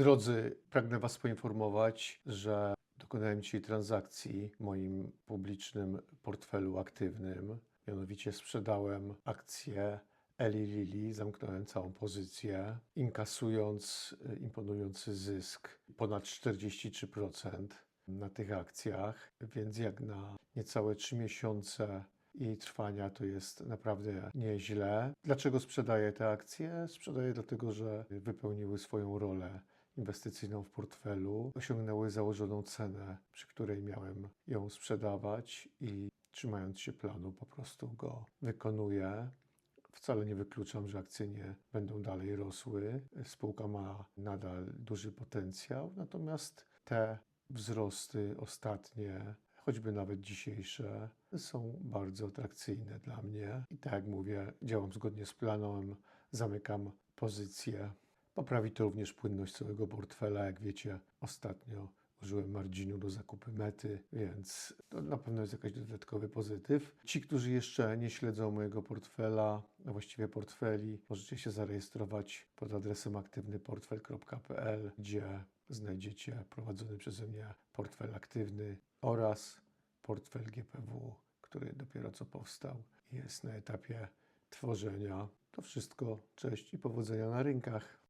Drodzy, pragnę Was poinformować, że dokonałem dzisiaj transakcji w moim publicznym portfelu aktywnym. Mianowicie sprzedałem akcje Eli Lilly, zamknąłem całą pozycję, inkasując y, imponujący zysk ponad 43% na tych akcjach, więc jak na niecałe 3 miesiące jej trwania to jest naprawdę nieźle. Dlaczego sprzedaję te akcje? Sprzedaję dlatego, że wypełniły swoją rolę inwestycyjną w portfelu, osiągnęły założoną cenę, przy której miałem ją sprzedawać i trzymając się planu po prostu go wykonuję. Wcale nie wykluczam, że akcje nie będą dalej rosły. Spółka ma nadal duży potencjał, natomiast te wzrosty ostatnie, choćby nawet dzisiejsze, są bardzo atrakcyjne dla mnie. I tak jak mówię, działam zgodnie z planem, zamykam pozycję. Poprawi to również płynność całego portfela. Jak wiecie, ostatnio użyłem marginu do zakupy mety, więc to na pewno jest jakiś dodatkowy pozytyw. Ci, którzy jeszcze nie śledzą mojego portfela, a właściwie portfeli, możecie się zarejestrować pod adresem aktywnyportfel.pl, gdzie znajdziecie prowadzony przeze mnie portfel aktywny oraz portfel GPW, który dopiero co powstał i jest na etapie tworzenia. To wszystko. Cześć i powodzenia na rynkach.